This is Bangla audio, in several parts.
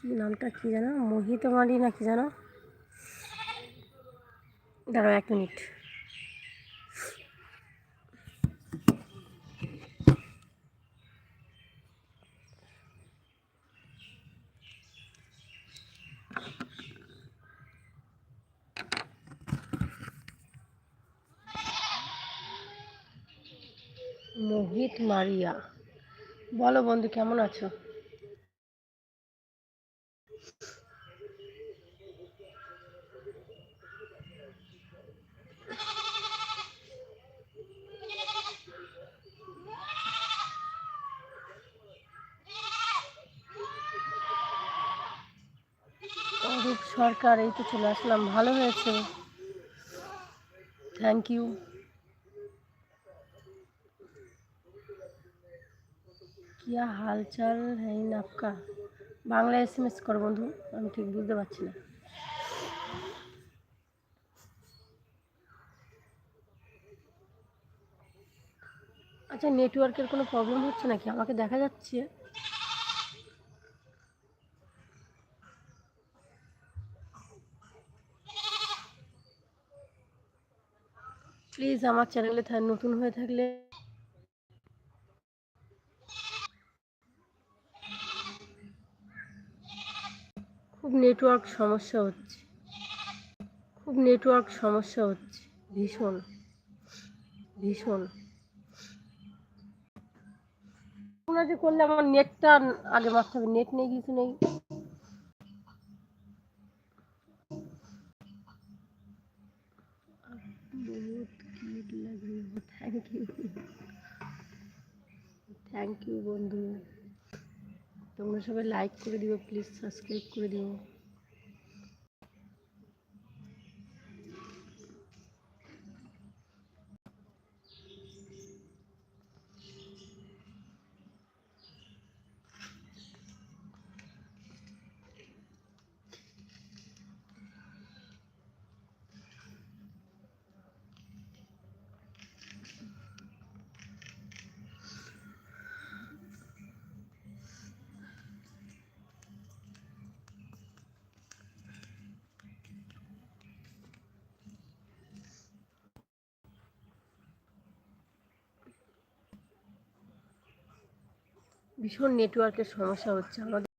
কি নামটা কি জানো মোহিত মালি না কি জানো দাঁড়াও এক মিনিট। মোহিত মারিয়া। বলো বন্ধু, কেমন আছো অরূপ সরকার, এই তো চলে আসলাম। ভালো হয়েছে। থ্যাংক ইউ কিয়া হালচাল হ্যাঁ নাপকা। বাংলা এস এম এস করো বন্ধু, আমি ঠিক বুঝতে পারছি না। আচ্ছা নেটওয়ার্কের কোনো প্রবলেম হচ্ছে নাকি? আমাকে দেখা যাচ্ছে। প্লিজ আমার চ্যানেলে নতুন হয়ে থাকলে খুব নেটওয়ার্ক সমস্যা হচ্ছে। খুব নেটওয়ার্ক সমস্যা হচ্ছে। ভীষণ ভীষণ। যে করলে আমার নেটটা আগে মারতে হবে নেট নেই, কিছু নেই থ্যাংক ইউ থ্যাংক ইউ বন্ধু তোমরা সবাই লাইক করে দিও প্লিজ সাবস্ক্রাইব করে দিও। ভীষণ নেটওয়ার্কের সমস্যা হচ্ছে। আমাদের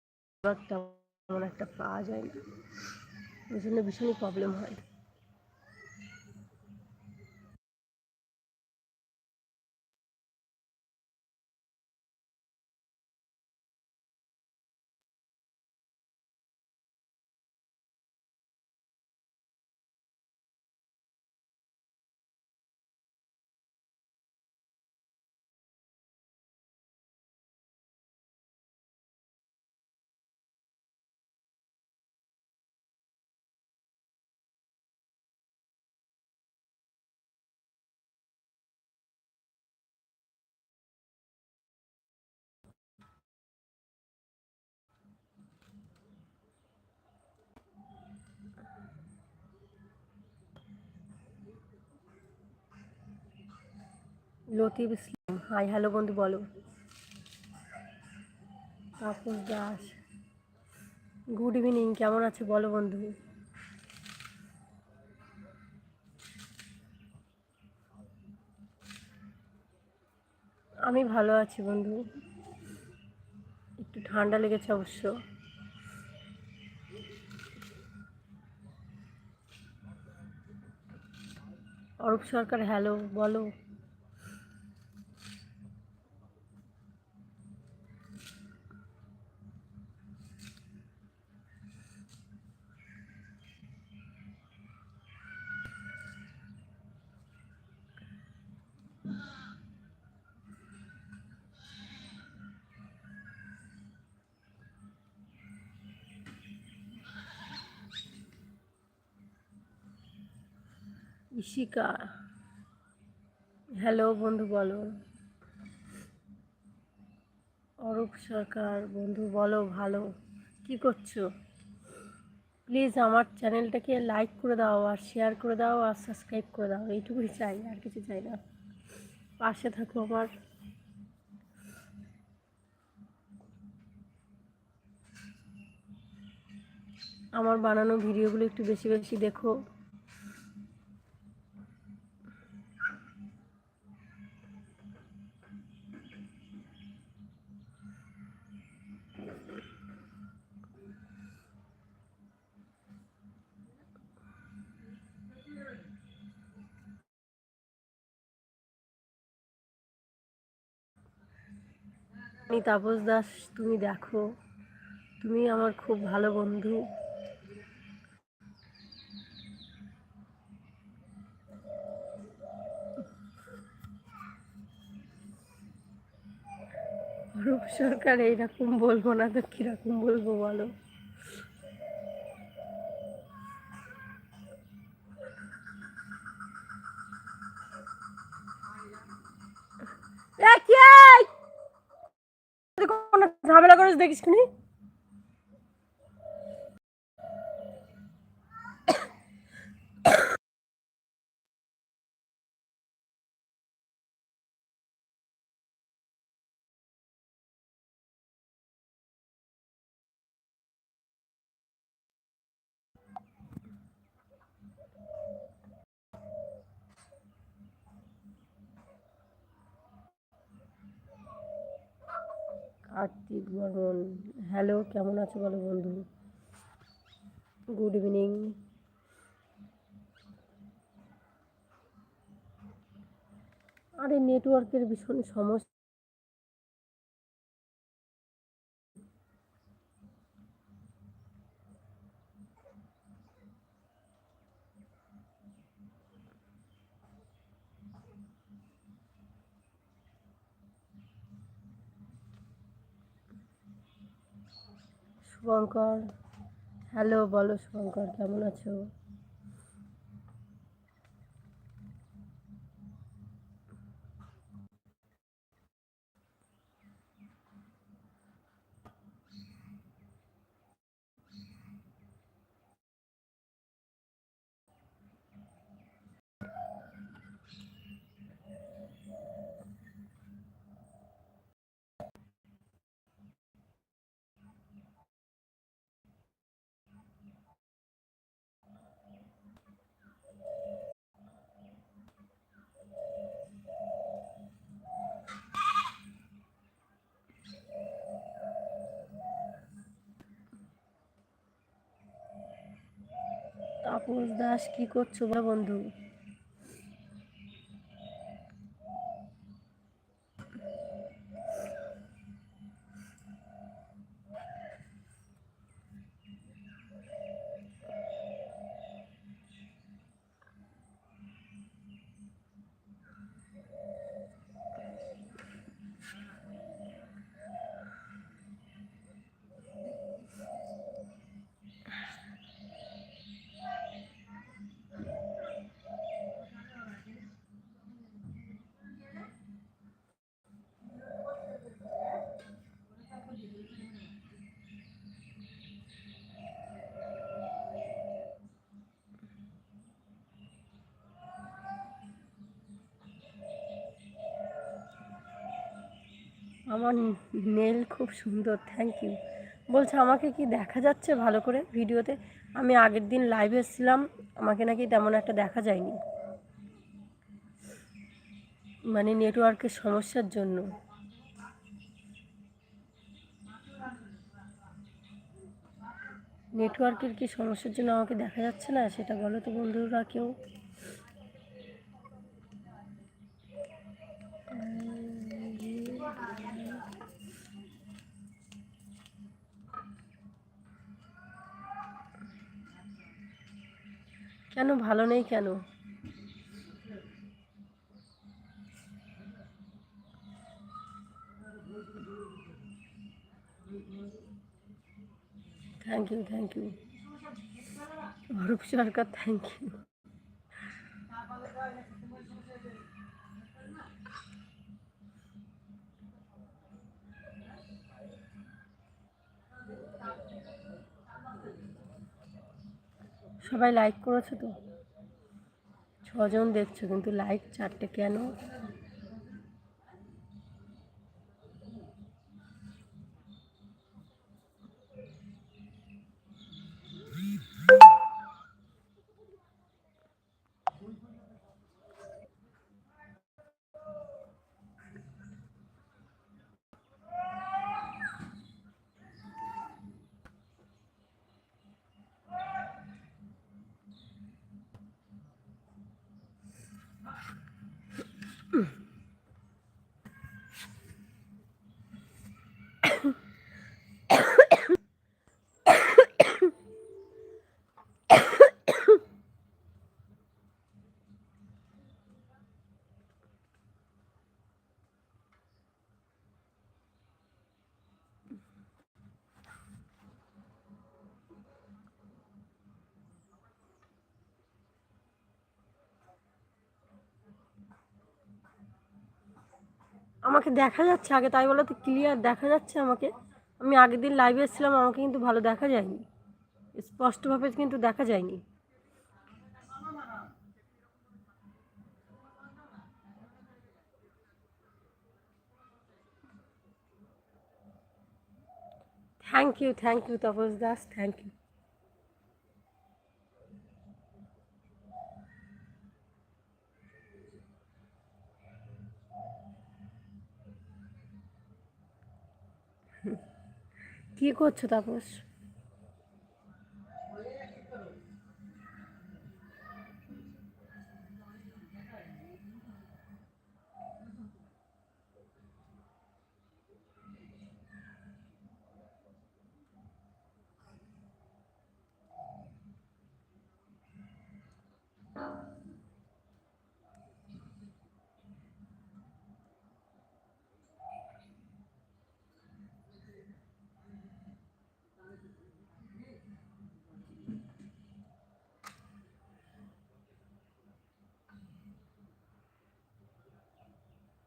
তেমন একটা পাওয়া যায় না। ওই জন্য ভীষণই প্রবলেম হয়। লতিফ ইসলাম। হাই, হ্যালো বন্ধু, বলো। তাপস দাস। গুড ইভিনিং, কেমন আছো বলো বন্ধু? আমি ভালো আছি বন্ধু। একটু ঠান্ডা লেগেছে অবশ্য। অরূপ সরকার, হ্যালো, বলো। ইশিকা হ্যালো বন্ধু বলো। অরূপ সরকার, বন্ধু বলো, ভালো। কি করছ? প্লিজ আমার চ্যানেলটাকে লাইক করে দাও আর শেয়ার করে দাও আর সাবস্ক্রাইব করে দাও। এইটুকুই চাই, আর কিছু চাই না। পাশে থাকো আমার। আমার বানানো ভিডিওগুলো একটু বেশি বেশি দেখো। আমি তাপস দাস তুমি দেখো তুমি আমার খুব ভালো বন্ধু। রূপ সরকার এইরকম বলব না তো কীরকম বলব বলো? এ, কি? এই? কোনো ঝামেলা করিস দেখিস শুনি কার্তিক বর্মন হ্যালো কেমন আছো বলো বন্ধু? গুড ইভিনিং আরে নেটওয়ার্কের ভীষণ সমস্যা। শুভঙ্কর। হ্যালো বলো শুভঙ্কর কেমন আছো তাপস দাস কি করছ বন্ধু? আমার নেল খুব সুন্দর থ্যাংক ইউ বলছে, আমাকে কি দেখা যাচ্ছে ভালো করে ভিডিওতে? আমি আগের দিন লাইভে এসেছিলাম আমাকে নাকি তেমন একটা দেখা যায়নি। মানে নেটওয়ার্কের সমস্যার জন্য। নেটওয়ার্কের কি সমস্যার জন্য আমাকে দেখা যাচ্ছে না, সেটা বলো তো বন্ধুরা কেউ। কেন? ভালো নেই কেন? Thank you thank you Arup Sarkar thank you সবাই লাইক করেছ তো? ছজন দেখছ কিন্তু লাইক চারটে কেন? আমাকে দেখা যাচ্ছে, আগে তাই বলে তো ক্লিয়ার দেখা যাচ্ছে আমাকে। আমি আগের দিন লাইভে এসেছিলাম আমাকে কিন্তু ভালো দেখা যায়নি। স্পষ্টভাবে কিন্তু দেখা যায়নি। Thank you thank you Tapas Das thank you কি করছ তাপস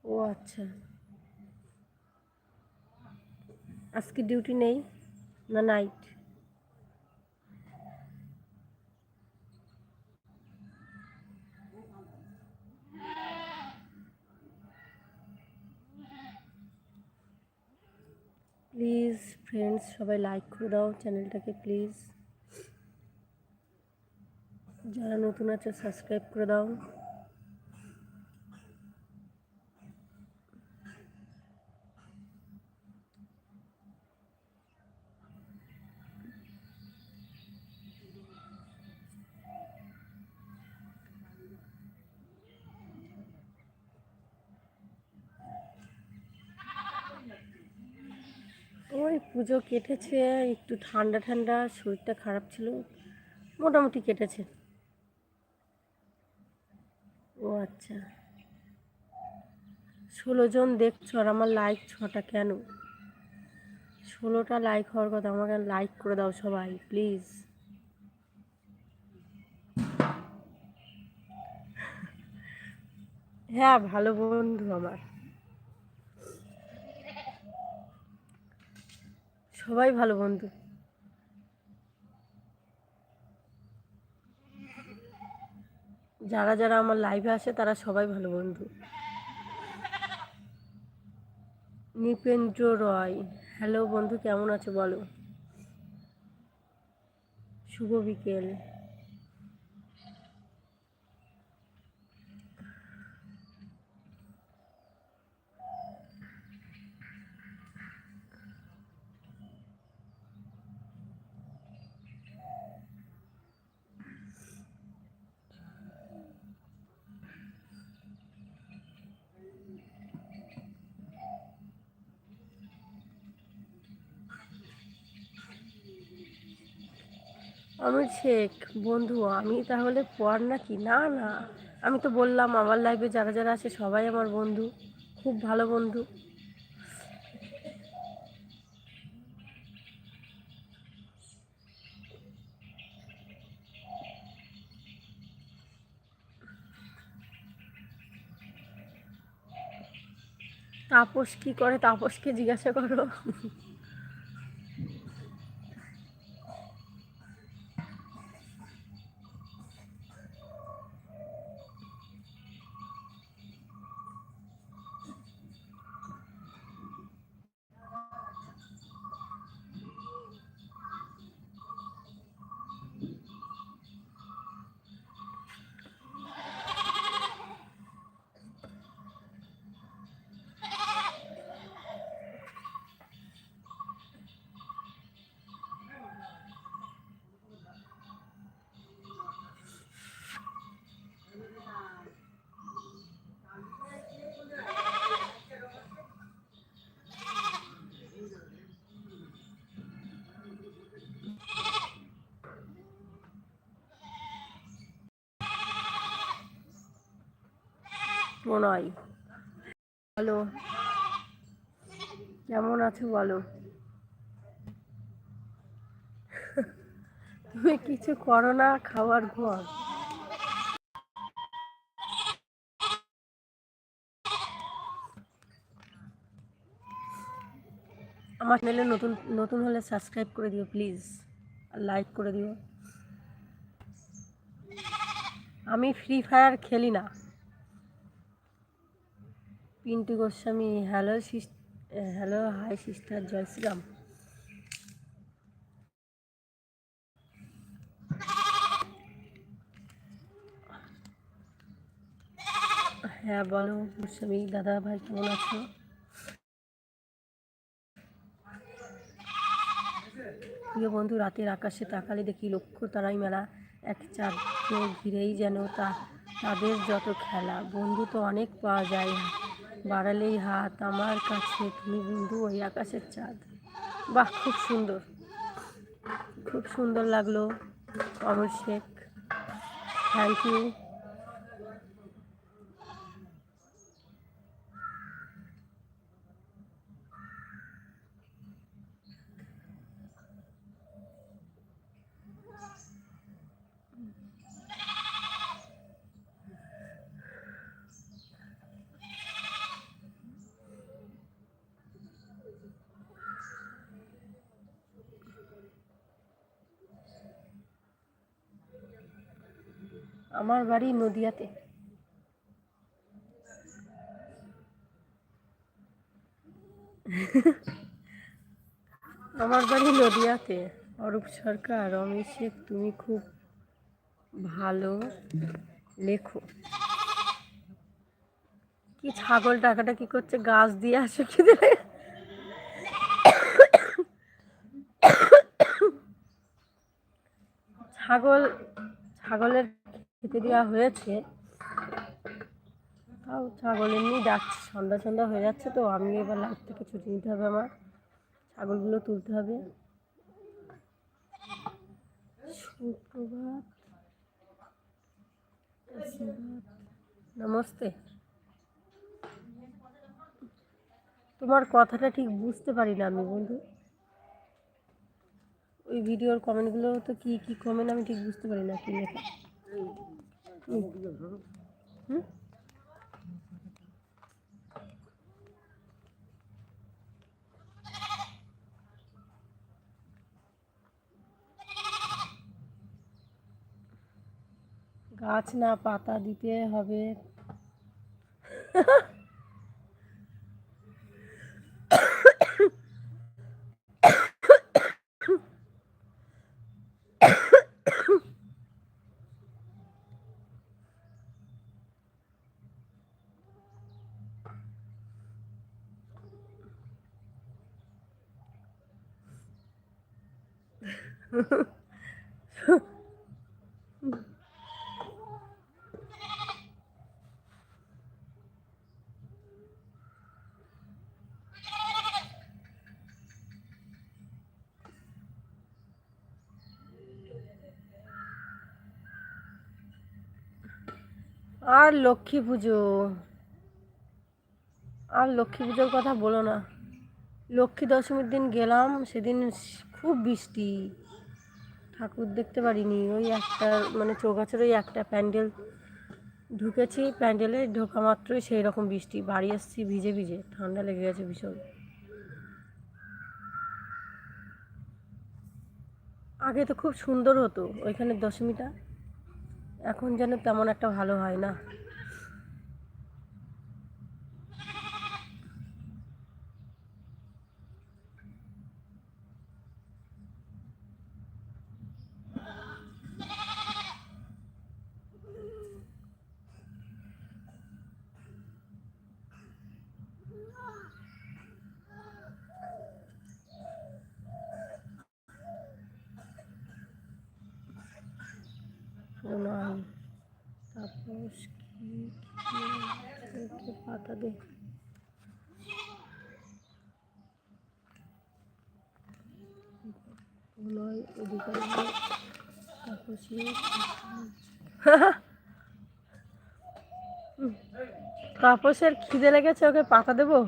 ও আচ্ছা। আজকে ডিউটি নেই, না নাইট প্লিজ ফ্রেন্ডস সবাই লাইক করে দাও চ্যানেলটাকে প্লিজ যারা নতুন আছে সাবস্ক্রাইব করে দাও ওই পুজো কেটেছে, একটু ঠান্ডা ঠান্ডা, শরীরটা খারাপ ছিল, মোটামুটি কেটেছে। ও আচ্ছা। ষোলো জন দেখছ আর আমার লাইক ছটা কেন? ষোলোটা লাইক হওয়ার কথা, আমাকে লাইক করে দাও সবাই প্লিজ হ্যাঁ ভালো বন্ধু আমার। সবাই ভালো বন্ধু। যারা যারা আমার লাইভে আসে, তারা সবাই ভালো বন্ধু। নিপেন্দ্র রয় হ্যালো বন্ধু, কেমন আছে বলো? শুভ বিকেল। আমি শেখ বন্ধু, আমি তাহলে পর নাকি? না না। আমি তো বললাম, আমার লাইফে যারা যারা আছে, সবাই আমার বন্ধু। খুব ভালো বন্ধু। তাপস কি করে? তাপসকে জিজ্ঞাসা করো। প্রণয় বলো। কেমন আছো বলো। তুমি কিছু করো না, খাবার ঘর আমার চ্যানেলে নতুন নতুন হলে সাবস্ক্রাইব করে দিও প্লিজ আর লাইক করে দিও। আমি ফ্রি ফায়ার খেলি না। Pintu Goswami, hello hello, hi sister জয় শ্রীরাম। হ্যাঁ বলো গোস্বামী, দাদা ভাই কেমন আছো? প্রিয় বন্ধু, রাতের আকাশে তাকালে দেখি লক্ষ্য তারাই মেলা এক চাঁদকে ঘিরেই যেন তা, তাদের যত খেলা। বন্ধু তো অনেক পাওয়া যায়। বাড়ালেই হাত আমার কাছে। তুমি বন্ধু, ওই আকাশের চাঁদ। বাহ, খুব সুন্দর। খুব সুন্দর লাগল অমর শেখ থ্যাংক ইউ আমার বাড়ি নদিয়াতে। আমার বাড়ি নদিয়াতে। অরূপ সরকার, অমিত শেখ, তুমি খুব ভালো লেখো। কি ছাগল টাকাটা কি করছে, গাছ দিয়ে আসো কি ছাগল, ছাগলের খেতে দেওয়া হয়েছে। তাও ছাগল এমনি ডাকছে সন্ধ্যা সন্ধ্যা হয়ে যাচ্ছে তো আমি এবার লাইট থেকে ছুটি নিতে হবে আমার। ছাগলগুলো তুলতে হবে। সুপ্রভাত। নমস্তে। তোমার কথাটা ঠিক বুঝতে পারি না আমি, বন্ধু। ওই ভিডিওর কমেন্টগুলো তো কি কি কমেন্ট আমি ঠিক বুঝতে পারি না, কি লেখা? গাছ না পাতা দিতে হবে আর লক্ষ্মী পুজো। আর লক্ষ্মী পুজোর কথা বলো না। লক্ষ্মী দশমীর দিন গেলাম, সেদিন খুব বৃষ্টি। ঠাকুর দেখতে পারিনি। ওই একটা মানে চৌগাছের ওই একটা প্যান্ডেল ঢুকেছি, প্যান্ডেলে ঢোকা মাত্রই সেই রকম বৃষ্টি। বাড়ি আসছি ভিজে ভিজে, ঠান্ডা লেগে গেছে ভীষণ। আগে তো খুব সুন্দর হতো, ওইখানে দশমীটা। এখন যেন তেমন একটা ভালো হয় না। প্রণয় তাপস কি পাতা দে। অধিকারী তাপসী তাপসের খিদে লেগেছে ওকে পাতা দেবো?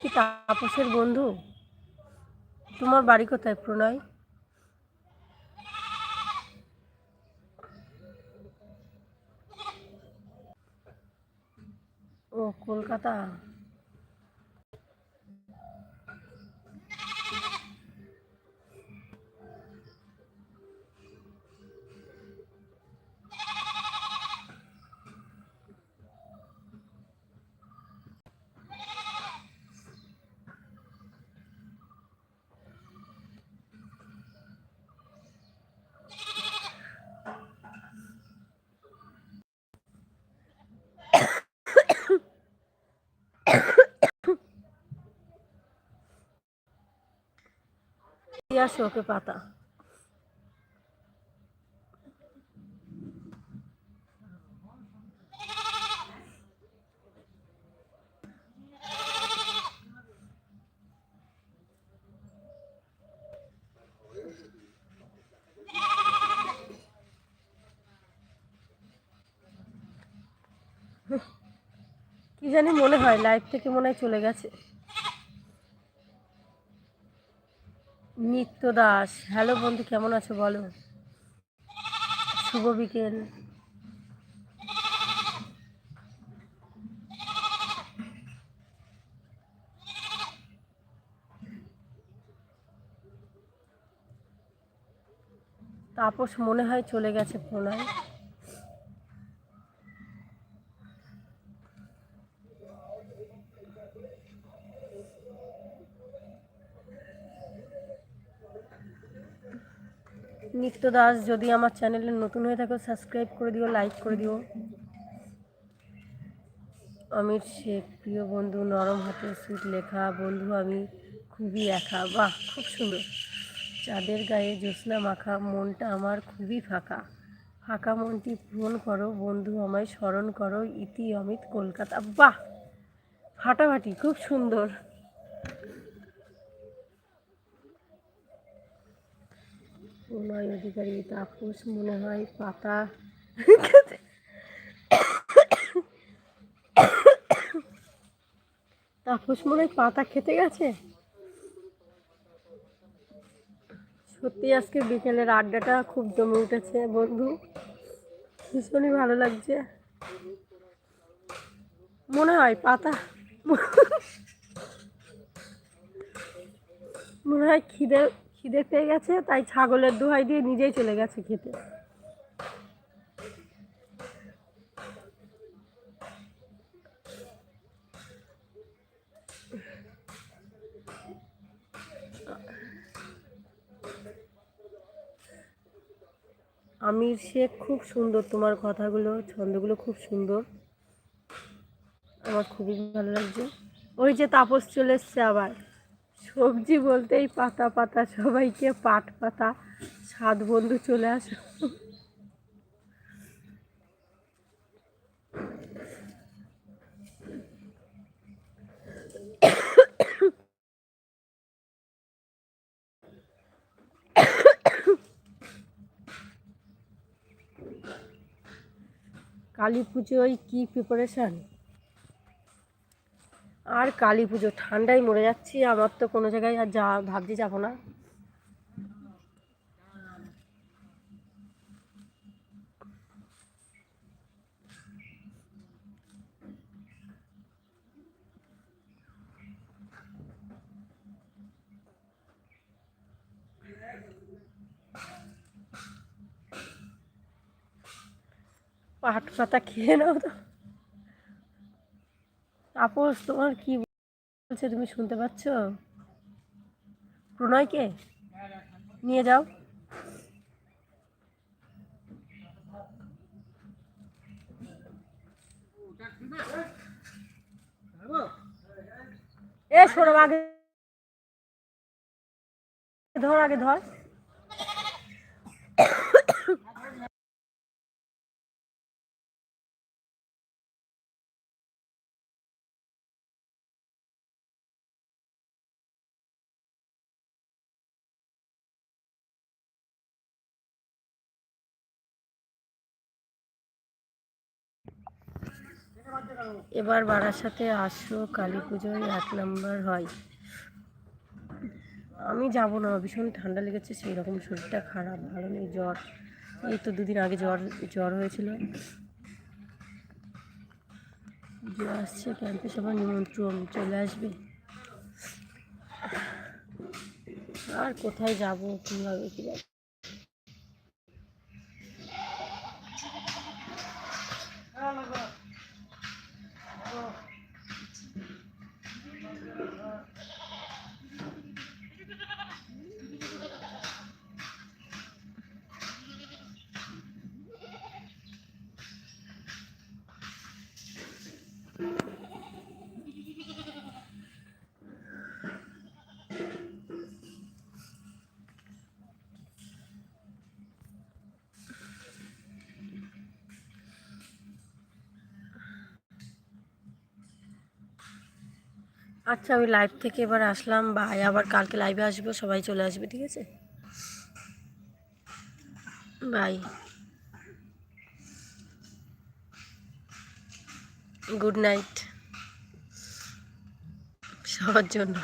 কি তাপসের বন্ধু? তোমার বাড়ি কোথায় প্রণয়? ও কলকাতা? আসো ওকে পাতা। কি জানি মনে হয় লাইফ থেকে মনে হয় চলে গেছে। নিত্য দাস। হ্যালো বন্ধু, কেমন আছো বলো? শুভ বিকেল। তাপস মনে হয় চলে গেছে প্রণয়। নিত্য দাস, যদি আমার চ্যানেলে নতুন হয়ে থাকো সাবস্ক্রাইব করে দিও লাইক করে দিও। আমির শেখ, প্রিয় বন্ধু, নরম হাতের সুট লেখা, বন্ধু, আমি খুবই একা। বাহ, খুব সুন্দর। চাঁদের গায়ে জ্যোৎস্না মাখা, মনটা আমার খুবই ফাঁকা। ফাঁকা মনটি পূরণ করো, বন্ধু, আমায় স্মরণ করো, ইতি অমিত কলকাতা। বাহ, ফাটাফাটি, খুব সুন্দর। প্রণয় অধিকারী তাপস মনে হয় পাতা তাপস মনে হয় পাতা খেতে গেছে? সত্যি আজকে বিকেলের আড্ডাটা খুব জমে উঠেছে বন্ধু। ভীষণই ভালো লাগছে। মনে হয় পাতা। মনে হয় খিদে খিদে পেয়ে গেছে, তাই ছাগলের দোহাই দিয়ে নিজেই চলে গেছে খেতে। আমির শেখ খুব সুন্দর, তোমার কথাগুলো, ছন্দগুলো খুব সুন্দর। আমার খুবই ভালো লাগছে। ওই যে তাপস চলে এসছে আবার। সবজি বলতেই পাতা পাতা, সবাইকে পাট পাতা, সাত বন্ধু চলে আসো কালী পুজোয় কী প্রিপারেশান আর কালী পুজো, ঠান্ডায় মরে যাচ্ছি, আমার তো কোনো জায়গায় আর যা ভাবছি যাব না। পাট পাতা খেয়ে নাও তো। তাপস তোমার কি বলছে তুমি শুনতে পাচ্ছ? প্রণয়কে নিয়ে যাও। এ সরব আগে ধর আগে ধর। এবার বারাসাতে আসো কালী পুজোয় এক নম্বর হয়। আমি যাব না, ভীষণ ঠান্ডা লেগেছে সেই রকম শরীরটা খারাপ, ভালো নেই, জ্বর। এই তো দুদিন আগে জ্বর জ্বর হয়েছিল। জ্বর আসছে ক্যাম্পে সবার নিমন্ত্রণ, চলে আসবে। আর কোথায় যাব, কীভাবে, কী যাব আচ্ছা আমি লাইভ থেকে এবার আসলাম। বাই আবার কালকে লাইভে আসব, সবাই চলে আসবে, ঠিক আছে? বাই গুড নাইট সবার জন্য।